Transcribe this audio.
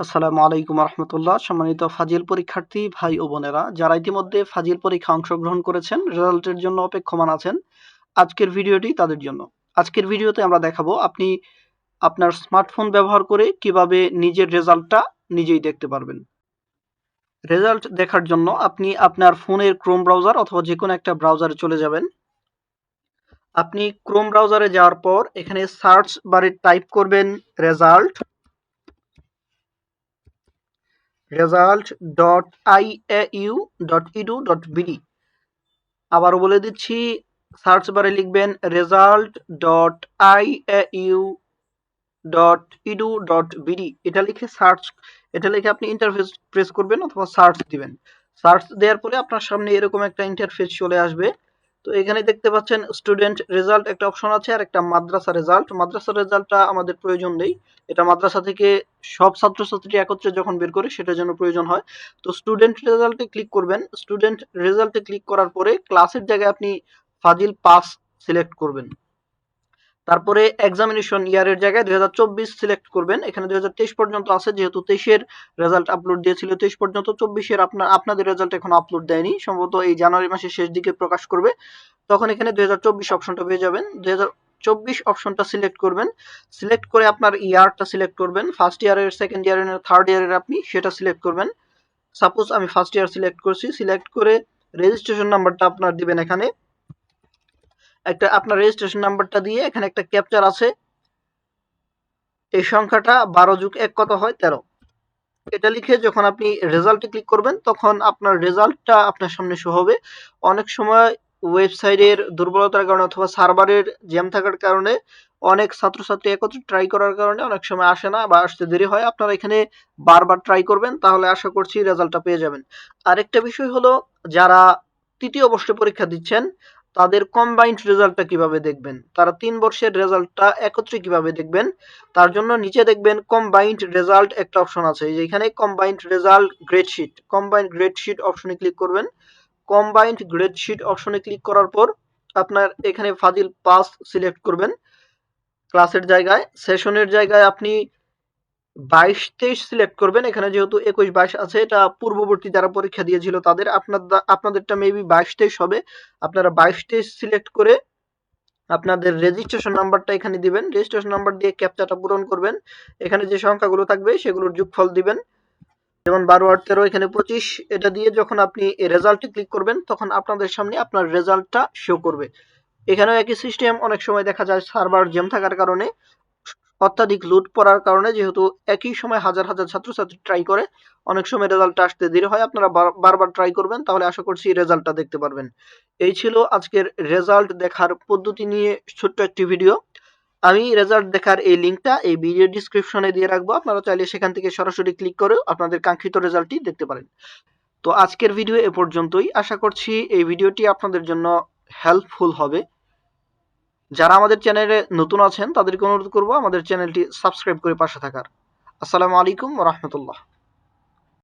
আসসালামু আলাইকুম রহমতুল্লাহ সম্মানিত ফাজিল পরীক্ষার্থী, ভাই ও বোনেরা, যারা ইতিমধ্যে ফাজিল পরীক্ষা অংশগ্রহণ করেছেন, রেজাল্টের জন্য অপেক্ষমান আছেন, আজকের ভিডিওটি তাদের জন্য। আজকের ভিডিওতে আমরা দেখাবো আপনি আপনার স্মার্টফোন ব্যবহার করে কীভাবে নিজের রেজাল্টটা নিজেই দেখতে পারবেন। রেজাল্ট দেখার জন্য আপনি আপনার ফোনের ক্রোম ব্রাউজার অথবা যে কোনো একটা ব্রাউজারে চলে যাবেন। আপনি ক্রোম ব্রাউজারে যাওয়ার পর এখানে সার্চ বারে টাইপ করবেন result. Result dot I U dot edu dot BD আবারও বলে দিচ্ছি সার্চ বারে লিখবেন result dot I U dot edu dot BD এটা লিখে সার্চ এটা লিখে আপনি ইন্টারফেস প্রেস করবেন অথবা সার্চ দিবেন। সার্চ দেওয়ার পরে আপনার সামনে এরকম একটা ইন্টারফেস চলে আসবে। তো এখানে দেখতে পাচ্ছেন স্টুডেন্ট রেজাল্ট একটা অপশন আছে আর একটা মাদ্রাসা রেজাল্ট মাদ্রাসা রেজাল্টটা আমাদের প্রয়োজন নেই। এটা মাদ্রাসা থেকে সব ছাত্রছাত্রী একত্রে যখন বের করে সেটার জন্য প্রয়োজন হয়। তো স্টুডেন্ট রেজাল্টে ক্লিক করবেন। স্টুডেন্ট রেজাল্টে ক্লিক করার পরে ক্লাসের জায়গায় আপনি ফাজিল পাস সিলেক্ট করবেন। তারপরে এক্সামিনেশন ইয়ারের জায়গায় দু হাজার চব্বিশ সিলেক্ট করবেন। এখানে দুই হাজার তেইশ পর্যন্ত আছে, যেহেতু তেইশের রেজাল্ট আপলোড দিয়েছিল, তেইশ পর্যন্ত চব্বিশের আপনার, আপনাদের রেজাল্ট এখন আপলোড দেয়নি। সম্ভবত এই জানুয়ারি মাসের শেষ দিকে প্রকাশ করবে। তখন এখানে দুই হাজার চব্বিশ অপশনটা পেয়ে যাবেন। দুই চব্বিশ অপশনটা সিলেক্ট করবেন। সিলেক্ট করে আপনার ইয়ারটা সিলেক্ট করবেন। ফার্স্ট ইয়ারের সেকেন্ড ইয়ারের থার্ড ইয়ারের আপনি সেটা সিলেক্ট করবেন। সাপোজ আমি ফার্স্ট ইয়ার সিলেক্ট করছি। সিলেক্ট করে রেজিস্ট্রেশন নাম্বারটা আপনার দিবেন এখানে। একটা আপনার রেজিস্ট্রেশন নাম্বারটা দিয়ে এখানে একটা ক্যাপচার আছে। এই সংখ্যাটা বারো যুগ এক কত হয়? তেরো। এটা লিখে যখন আপনি রেজাল্টে ক্লিক করবেন, তখন আপনার রেজাল্টটা আপনার সামনে শো হবে। অনেক সময় ওয়েবসাইটের দুর্বলতার কারণে অথবা সার্ভারের জ্যাম থাকার কারণে অনেক ছাত্রছাত্রী একত্রে ট্রাই করার কারণে অনেক সময় আসে না বা আসতে দেরি হয়। আপনারা এখানে বারবার ট্রাই করবেন, তাহলে আশা করছি রেজাল্টটা পেয়ে যাবেন। আরেকটা বিষয় হলো, যারা তৃতীয় বর্ষে পরীক্ষা দিচ্ছেন তাদের কম্বাইন্ড রেজাল্টটা কীভাবে দেখবেন? তারা তিন বর্ষের রেজাল্টটা একত্রে কীভাবে দেখবেন? তার জন্য নিচে দেখবেন কম্বাইন্ড রেজাল্ট একটা অপশন আছে। যেখানে combined result grade sheet combined grade sheet অপশনে ক্লিক করবেন। কম্বাইন্ড গ্রেড শিট অপশনে ক্লিক করার পর আপনার এখানে ফাজিল পাস সিলেক্ট করবেন। ক্লাসের জায়গায় সেশনের জায়গায় আপনি বাইশ তেইশ সিলেক্ট করবেন। এখানে যেহেতু একুশ বাইশ আছে, এটা পূর্ববর্তী যারা পরীক্ষা দিয়েছিল তাদের আপনার আপনাদেরটা মেবি বাইশ তেইশ হবে। আপনারা বাইশ তেইশ সিলেক্ট করে আপনাদের রেজিস্ট্রেশন নাম্বারটা এখানে দিবেন। রেজিস্ট্রেশন নাম্বার দিয়ে ক্যাপচাটা পূরণ করবেন। এখানে যে সংখ্যাগুলো থাকবে, সেগুলোর যোগফল দিবেন। যেমন বারো আট তেরো, এখানে পঁচিশ। এটা দিয়ে যখন আপনি রেজাল্টে ক্লিক করবেন, তখন আপনাদের সামনে আপনার রেজাল্টটা শো করবে। এখানেও একই সিস্টেম অনেক সময় দেখা যায় সার্ভার জ্যাম থাকার কারণে। অত্যাধিক লুট পড়ার কারণে যেহেতু একই সময় হাজার হাজার ছাত্রছাত্রী ট্রাই করে, অনেক সময় রেজাল্টটা আসতে দেরি হয়। আপনারা বারবার ট্রাই করবেন, তাহলে আশা করছি রেজাল্টটা দেখতে পারবেন। এই ছিল আজকের রেজাল্ট দেখার পদ্ধতি নিয়ে ছোট্ট একটি ভিডিও আমি রেজাল্ট দেখার এই লিঙ্কটা এই ভিডিও ডিসক্রিপশনে দিয়ে রাখব। আপনারা চাইলে সেখান থেকে সরাসরি ক্লিক করে আপনাদের কাঙ্ক্ষিত রেজাল্টটি দেখতে পারেন। তো আজকের ভিডিও এ পর্যন্তই। আশা করছি এই ভিডিওটি আপনাদের জন্য হেল্পফুল হবে। যারা আমাদের চ্যানেলে নতুন আছেন, তাদেরকে অনুরোধ করব আমাদের চ্যানেলটি সাবস্ক্রাইব করে পাশে থাকার। আসসালামু আলাইকুম রহমতুল্লাহ।